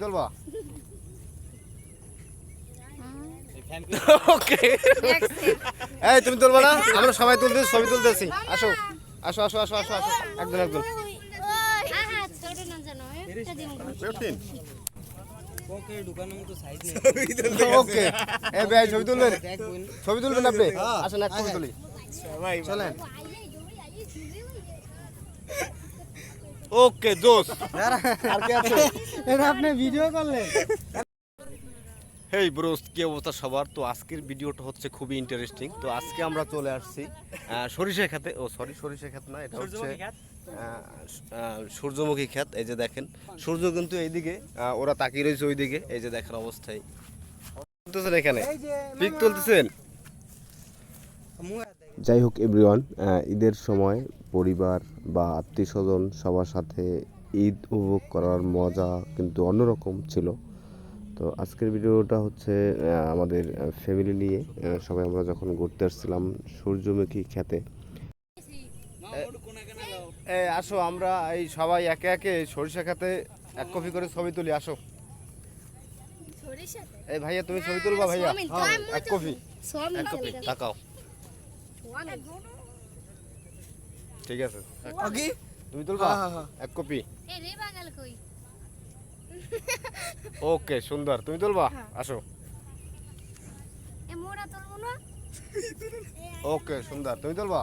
চলবা। ওকে এই তুমি তুলবা না? আমরা সবাই তুলতেছি ছবি তুলতেছি। আসো আসো আসো আসো আসো আসো। একদম একদম ওকে। এই ভাই ছবি তুলবেন? ছবি তুলবেন আপনি? আসেন এক ছবি তুলি। চলেন। ওকে জোস আর কে আছে? এটা আপনি ভিডিও করলেন। হেই ব্রোস কি অবস্থা সবার? তো আজকের ভিডিওটা হচ্ছে খুবই ইন্টারেস্টিং তো আজকে আমরা চলে আসছি আহ, সরিষা খেতে ও সরি সরিষা খেত না এটা হচ্ছে সূর্যমুখী ক্ষেত? এই যে দেখেন। সূর্য কিন্তু এইদিকে ওরা তাকিয়ে রয়েছে ওইদিকে এই যে দেখেন অবস্থায়। তুলতেছেন এখানে? পিক তুলতেছেন? যাই হোক এভরিওয়ান ঈদের সময় পরিবার বা আত্মীয় স্বজন সবার সাথে ঈদ উপভোগ করার মজা কিন্তু অন্যরকম ছিল। তো আজকের ভিডিওটা হচ্ছে আমাদের ফ্যামিলি নিয়ে। সবাই আমরা যখন ঘুরতে আসছিলাম সূর্যমুখী খেতে আসো আমরা এই সবাই একে একে সরিষা খেতে এক কপি করে ছবি তুলি আসো। এই ভাইয়া তুমি ছবি তুলবা ভাইয়া? এক কপি এক কপি তাকাও ঠিক আছে। ওকে তুমি তুলবা? হ্যাঁ, হ্যাঁ, হ্যাঁ। এক কপি। ওকে সুন্দর। তুমি তুলবা? আসো। ওকে সুন্দর। তুমি তুলবা?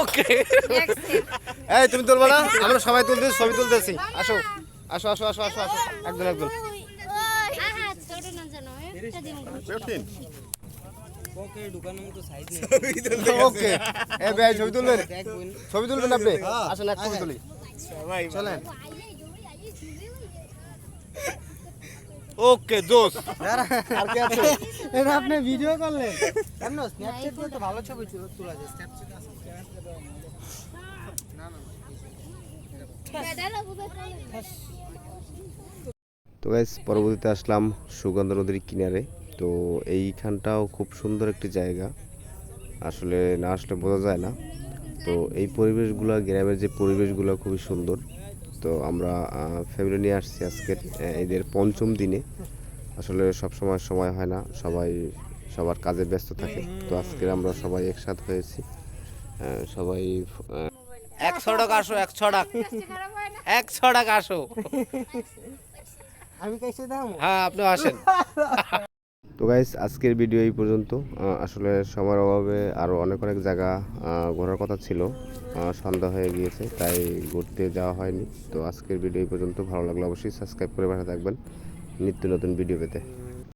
ওকে। এই তুমি তুলবা না? আমরা সবাই তুলতেছি ছবি তুলতেছি। আসো। আসো আসো আসো আসো। আসো একদম একদম ওকে ভাই ছবি তুলবেন ছবি তুলবেন আপনি আসেন এক ছবি তুলি চলেন ওকে জোস আর কে আছে এটা আপনি ভিডিও করলেন কেন স্ন্যাপচ্যাট দিয়ে তো ভালো ছবি তোলা যায় স্ন্যাপচ্যাট আছে তো গাইস পরবর্তীতে আসলাম সুগন্ধ নদীর কিনারে। তো এইখানটাও খুব সুন্দর একটি জায়গা। আসলে না আসলে বোঝা যায় না। তো এই পরিবেশগুলো গ্রামের যে পরিবেশগুলো খুবই সুন্দর। তো আমরা ফ্যামিলি নিয়ে আসছি আজকের এদের পঞ্চম দিনে। আসলে সব সময় সময় হয় না সবাই সবার কাজে ব্যস্ত থাকে। তো আজকের আমরা সবাই একসাথে হয়েছি। সবাই একশো টাকা আসো একশো টাকা একশো টাকা আসো। আমি কাইছে দাম হ্যাঁ আপনি আসেন। তো গাইস আজকের ভিডিও এই পর্যন্ত। আসলে সময়ের অভাবে আরও অনেক অনেক জায়গা ঘোরার কথা ছিল। সন্ধ্যা হয়ে গিয়েছে তাই ঘুরতে যাওয়া হয়নি। তো আজকের ভিডিও এই পর্যন্ত। ভালো লাগলে অবশ্যই সাবস্ক্রাইব করে পাশে থাকবেন। নিত্য নতুন ভিডিও পেতে।